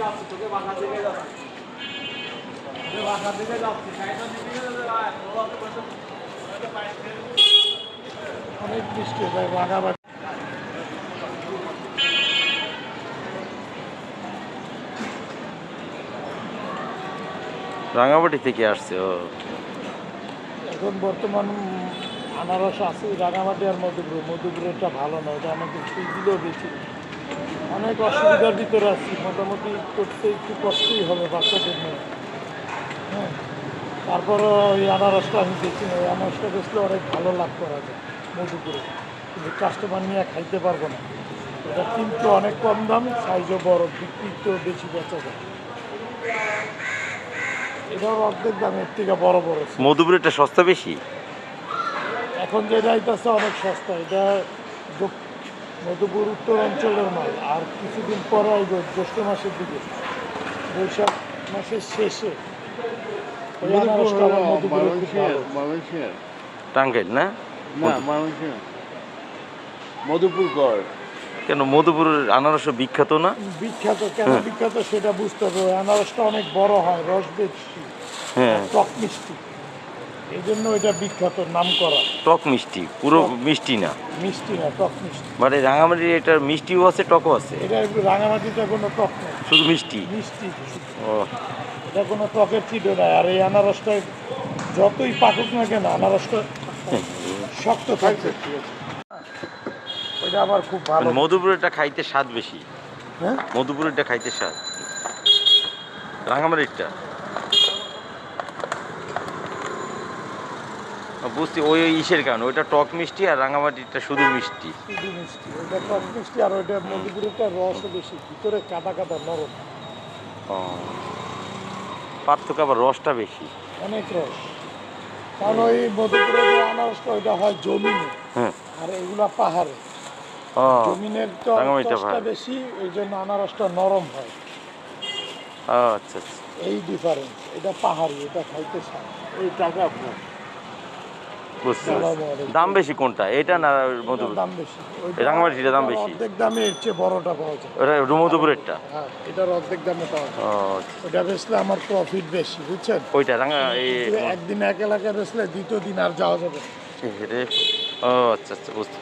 যাচ্ছে তোকে বাসার দিকে যাচ্ছে। বাসার দিকে যাচ্ছে অনেক বৃষ্টি হয় রাঙামাটি রাঙামাটি থেকে আসছে? ও। এখন বর্তমান আনারস আছে রাঙামাটি আর মধুপুর। মধুপুরেরটা ভালো না ওটা আমাকে দিলেও বেশি। অনেক অসুবিধার ভিতরে আছি। মোটামুটি করতে একটু কষ্টই হবে বাচ্চাদের নিয়ে। হ্যাঁ। তারপরও ওই আনারসটা আমি দেখি না ওই আনারসটা বেচলে অনেক ভালো লাভ করা যায় মধুপুরে কিন্তু কাস্টমার নিয়ে খাইতে পারব না। এটা কিন্তু অনেক কম দাম সাইজও বড় বিক্রি তো বেশি বেচা যায়। এটাও অর্ধেক দামের থেকে বড় বড় মধুপুরেরটা সস্তা বেশি? এখন যেটা আইতাছে অনেক সস্তা। এটা মধুপুর উত্তর অঞ্চলের মাল আর কিছুদিন পরে আইব জ্যৈষ্ঠ মাসের দিকে। বৈশাখ মাসের শেষে। টাঙ্গাইল না? মধুপুর গড়। কেন মধুপুরের আনারস বিখ্যাত না? বিখ্যাত কেন বিখ্যাত সেটা বুঝতে হবে। আনারসটা অনেক বড় হয় রস বেশি। হ্যাঁ। টক মিষ্টি। এই জন্য এটা বিখ্যাত নাম করা টক মিষ্টি পুরো মিষ্টি না। মিষ্টি না টক মিষ্টি। মানে রাঙামাটির এটা মিষ্টিও আছে টকও আছে। এটা একটু রাঙামাটিতে কোনো টক নেই। শুধু মিষ্টি? মিষ্টি ও। এটা কোনো টকের চিটো নাই। আর এই আনারসটা যতই পাকুক না কেন আনারসটা শক্ত থাকছে ওইটা আবার খুব ভালো মধুপুরেরটা খাইতে স্বাদ বেশি। হ্যাঁ? মধুপুরেরটা খাইতে স্বাদ। রাঙামাটিরটা। বুঝছি ওই ওই ইসের কারণে। ওইটা টক মিষ্টি আর রাঙামাটিটা শুধু মিষ্টি। শুধু মিষ্টি। ওইটা টক মিষ্টি আর ওইটা মধুপুরেরটা রসও বেশি। ভিতরে কাদা কাদা নরম। পার্থক্য আবার রসটা বেশি। অনেক রস। কারণ ওই মধুপুরের যে আনারসটা ওইটা হয় জমিনে। হ্যাঁ। আর এগুলা পাহাড়ে। জমিনের তো রসটা বেশি ওই জন্য আনারসটা নরম হয়। আচ্ছা আচ্ছা। এই ডিফারেন্স এটা পাহাড়ি এটা খাইতে স্বাদ এই টাকা আপনার বুঝতে। দাম বেশি কোনটা? এটা না মধুপুর দাম বেশি। দাম? অর্ধেক দামে এর চেয়ে বড়টা পাওয়া যায়। ওটা মধুপুরেরটা হ্যাঁ এটার অর্ধেক দামে পাওয়া যায়। আচ্ছা। ওটা বেচলে আমার প্রফিট বেশি বুঝছেন? ওইটা রাঙা একদিন এক এলাকায় বেচলে দ্বিতীয় দিন আর যাওয়া যাবে ও আচ্ছা আচ্ছা বুঝতে